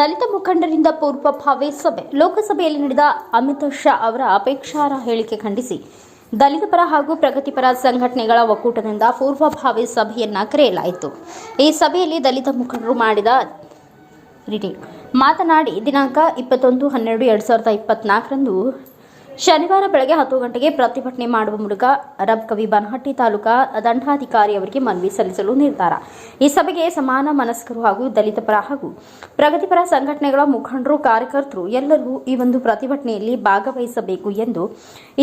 ದಲಿತ ಮುಖಂಡರಿಂದ ಪೂರ್ವಭಾವಿ ಸಭೆ. ಲೋಕಸಭೆಯಲ್ಲಿ ನಡೆದ ಅಮಿತ್ ಶಾ ಅವರ ಅಪೇಕ್ಷಾರ ಹೇಳಿಕೆ ಖಂಡಿಸಿ. ದಲಿತ ಪರ ಹಾಗೂ ಪ್ರಗತಿಪರ ಸಂಘಟನೆಗಳ ಒಕ್ಕೂಟದಿಂದ ಪೂರ್ವಭಾವಿ ಸಭೆಯನ್ನ ಕರೆಯಲಾಯಿತು. ಈ ಸಭೆಯಲ್ಲಿ ದಲಿತ ಮುಖಂಡರು ಮಾಡಿದ ಮಾತನಾಡಿ, ದಿನಾಂಕ ಇಪ್ಪತ್ತೊಂದು ಹನ್ನೆರಡು ಎರಡು ಸಾವಿರದ ಇಪ್ಪತ್ನಾಲ್ಕರಂದು ಶನಿವಾರ ಬೆಳಗ್ಗೆ ಹತ್ತು ಗಂಟೆಗೆ ಪ್ರತಿಭಟನೆ ಮಾಡುವ ಮೂಲಕ ರಬ್ ಕವಿ ಬನಹಟ್ಟಿ ತಾಲೂಕಾ ದಂಡಾಧಿಕಾರಿ ಅವರಿಗೆ ಮನವಿ ಸಲ್ಲಿಸಲು ನಿರ್ಧಾರ. ಈ ಸಭೆಗೆ ಸಮಾನ ಮನಸ್ಕರು ಹಾಗೂ ದಲಿತ ಪರ ಹಾಗೂ ಪ್ರಗತಿಪರ ಸಂಘಟನೆಗಳ ಮುಖಂಡರು, ಕಾರ್ಯಕರ್ತರು ಎಲ್ಲರೂ ಈ ಒಂದು ಪ್ರತಿಭಟನೆಯಲ್ಲಿ ಭಾಗವಹಿಸಬೇಕು ಎಂದು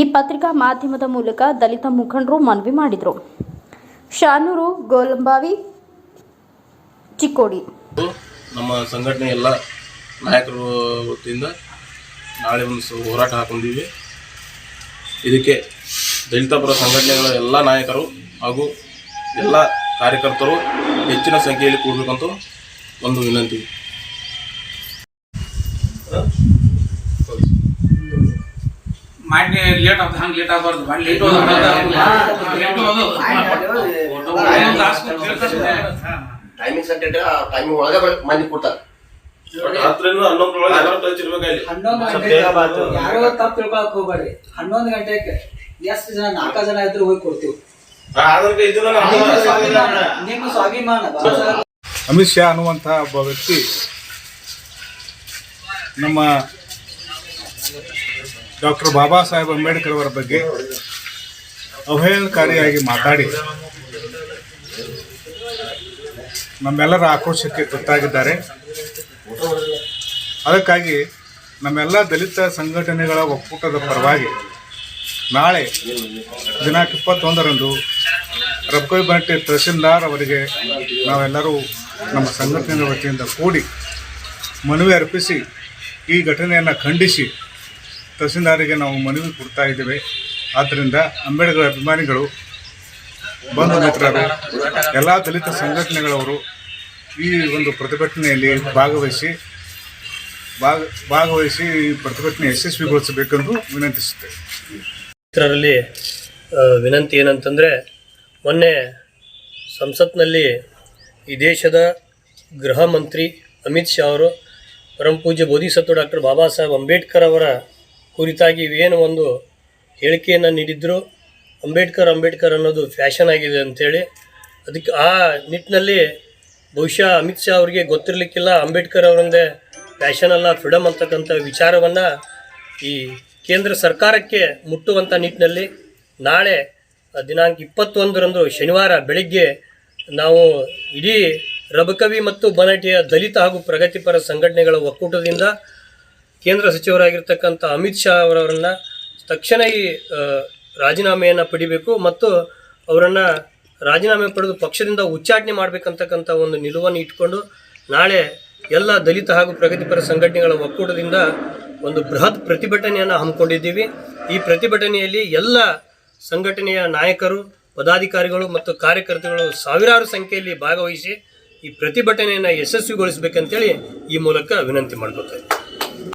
ಈ ಪತ್ರಿಕಾ ಮಾಧ್ಯಮದ ಮೂಲಕ ದಲಿತ ಮುಖಂಡರು ಮನವಿ ಮಾಡಿದರು. ಶಾನೂರು ಗೋಲಂಬಾವಿ, ಚಿಕ್ಕೋಡಿ. ನಮ್ಮ ಸಂಘಟನೆ ಎಲ್ಲ ನಾಯಕರು ವತಿಯಿಂದ ನಾಳೆ ಒಂದು ಹೋರಾಟ ಹಾಕೊಂಡಿವಿ ಇದಕ್ಕೆ ದಲಿತ ಪರ ಸಂಘಟನೆಗಳ ಎಲ್ಲ ನಾಯಕರು ಹಾಗೂ ಎಲ್ಲ ಕಾರ್ಯಕರ್ತರು ಹೆಚ್ಚಿನ ಸಂಖ್ಯೆಯಲ್ಲಿ ಕೂಡಬೇಕಂತ ಒಂದು ವಿನಂತಿ. ಮಾಡಿ ಲೇಟ್ ಆಗ್ತದೆ ಹಂಗೆ ಲೇಟ್ ಆಗಬಾರ್ದು. ಭಾಳ ಲೇಟ್ ಟೈಮಿಂಗ್ ಟೈಮಿಂಗ್ ಒಳಗೆ ಮಂದಿ ಕೊಡ್ತಾರೆ. ಹತ್ತರಿಂದ ಹನ್ನೊಂದರೊಳಗೆ ತಲುಪಿರ್ಬೇಕಾಗಿ ಹನ್ನೊಂದು ಗಂಟೆಗೆ. ಯಾರೋ ತಪ್ಪು ತಿಳ್ಕೊಳಕ್ ಹೋಗ್ಬೇಡಿ. ಹನ್ನೊಂದು ಗಂಟೆಗೆ ಎಷ್ಟು ಜನ ನಾಲ್ಕು ಜನ ಇದ್ರು ಹೋಗಿ ಕೊಡ್ತೀವಿ. ನಿಮ್ಮ ನಾವು- ಸ್ವಾಭಿಮಾನ ಅಮಿತ್ ಶಾ ಅನ್ನುವಂತಹ ಒಬ್ಬ ವ್ಯಕ್ತಿ ನಮ್ಮ ಡಾಕ್ಟರ್ ಬಾಬಾ ಸಾಹೇಬ್ ಅಂಬೇಡ್ಕರ್ ಅವರ ಬಗ್ಗೆ ಅವಹೇಳನಕಾರಿಯಾಗಿ ಮಾತಾಡಿ ನಮ್ಮೆಲ್ಲರ ಆಕ್ರೋಶಕ್ಕೆ ತುತ್ತಾಗಿದ್ದಾರೆ. ಅದಕ್ಕಾಗಿ ನಮ್ಮೆಲ್ಲ ದಲಿತ ಸಂಘಟನೆಗಳ ಒಕ್ಕೂಟದ ಪರವಾಗಿ ನಾಳೆ ದಿನಾಂಕ ಇಪ್ಪತ್ತೊಂದರಂದು ರಬ್ಬೈ ಬಂಟಿ ತಹಸೀಲ್ದಾರ್ ಅವರಿಗೆ ನಾವೆಲ್ಲರೂ ನಮ್ಮ ಸಂಘಟನೆಯ ವತಿಯಿಂದ ಕೂಡಿ ಮನವಿ ಅರ್ಪಿಸಿ ಈ ಘಟನೆಯನ್ನು ಖಂಡಿಸಿ ತಹಸೀಲ್ದಾರಿಗೆ ನಾವು ಮನವಿ ಕೊಡ್ತಾ ಇದ್ದೇವೆ. ಆದ್ದರಿಂದ ಅಂಬೇಡ್ಕರ್ ಅಭಿಮಾನಿಗಳು, ಬಂಧು ಮಿತ್ರರು, ಎಲ್ಲ ದಲಿತ ಸಂಘಟನೆಗಳವರು ಈ ಒಂದು ಪ್ರತಿಭಟನೆಯಲ್ಲಿ ಭಾಗವಹಿಸಿ ಭಾಗ ಭಾಗವಹಿಸಿ ಪ್ರತಿಭಟನೆ ಯಶಸ್ವಿಗೊಳಿಸಬೇಕೆಂದು ವಿನಂತಿಸುತ್ತೇವೆ ಇದರಲ್ಲಿ ವಿನಂತಿ ಏನಂತಂದರೆ, ಮೊನ್ನೆ ಸಂಸತ್ನಲ್ಲಿ ಈ ದೇಶದ ಗೃಹ ಮಂತ್ರಿ ಅಮಿತ್ ಶಾ ಅವರು ಪರಮಪೂಜ್ಯ ಬೋಧಿಸತ್ವ ಡಾಕ್ಟರ್ ಬಾಬಾ ಸಾಹೇಬ್ ಅಂಬೇಡ್ಕರ್ ಅವರ ಕುರಿತಾಗಿ ಏನು ಒಂದು ಹೇಳಿಕೆಯನ್ನು ನೀಡಿದ್ರು. ಅಂಬೇಡ್ಕರ್ ಅಂಬೇಡ್ಕರ್ ಅನ್ನೋದು ಫ್ಯಾಷನ್ ಆಗಿದೆ ಅಂಥೇಳಿ ಅದಕ್ಕೆ ಆ ನಿಟ್ಟಿನಲ್ಲಿ ಬಹುಶಃ ಅಮಿತ್ ಶಾ ಅವರಿಗೆ ಗೊತ್ತಿರಲಿಕ್ಕಿಲ್ಲ. ಅಂಬೇಡ್ಕರ್ ಅವರೊಂದೇ ಫ್ಯಾಷನ್ ಅಲ್ಲ ಫ್ರೀಡಮ್ ಅಂತಕ್ಕಂಥ ವಿಚಾರವನ್ನು ಈ ಕೇಂದ್ರ ಸರ್ಕಾರಕ್ಕೆ ಮುಟ್ಟುವಂಥ ನಿಟ್ಟಿನಲ್ಲಿ ನಾಳೆ ದಿನಾಂಕ ಇಪ್ಪತ್ತೊಂದರಂದು ಶನಿವಾರ ಬೆಳಿಗ್ಗೆ ನಾವು ಇಡೀ ರಬಕವಿ ಮತ್ತು ಬನಟಿಯ ದಲಿತ ಹಾಗೂ ಪ್ರಗತಿಪರ ಸಂಘಟನೆಗಳ ಒಕ್ಕೂಟದಿಂದ ಕೇಂದ್ರ ಸಚಿವರಾಗಿರ್ತಕ್ಕಂಥ ಅಮಿತ್ ಶಾ ಅವರವರನ್ನು ತಕ್ಷಣ ಈ ರಾಜೀನಾಮೆಯನ್ನು ಪಡಿಬೇಕು ಮತ್ತು ಅವರನ್ನು ರಾಜೀನಾಮೆ ಪಡೆದು ಪಕ್ಷದಿಂದ ಉಚ್ಚಾಟನೆ ಮಾಡಬೇಕಂತಕ್ಕಂಥ ಒಂದು ನಿಲುವನ್ನು ಇಟ್ಕೊಂಡು ನಾಳೆ ಎಲ್ಲ ದಲಿತ ಹಾಗೂ ಪ್ರಗತಿಪರ ಸಂಘಟನೆಗಳ ಒಕ್ಕೂಟದಿಂದ ಒಂದು ಬೃಹತ್ ಪ್ರತಿಭಟನೆಯನ್ನು ಹಮ್ಮಿಕೊಂಡಿದ್ದೀವಿ. ಈ ಪ್ರತಿಭಟನೆಯಲ್ಲಿ ಎಲ್ಲ ಸಂಘಟನೆಯ ನಾಯಕರು, ಪದಾಧಿಕಾರಿಗಳು ಮತ್ತು ಕಾರ್ಯಕರ್ತರುಗಳು ಸಾವಿರಾರು ಸಂಖ್ಯೆಯಲ್ಲಿ ಭಾಗವಹಿಸಿ ಈ ಪ್ರತಿಭಟನೆಯನ್ನು ಯಶಸ್ವಿಗೊಳಿಸಬೇಕಂತೇಳಿ ಈ ಮೂಲಕ ವಿನಂತಿ ಮಾಡ್ಕೊತಾ ಇದ್ದೀನಿ.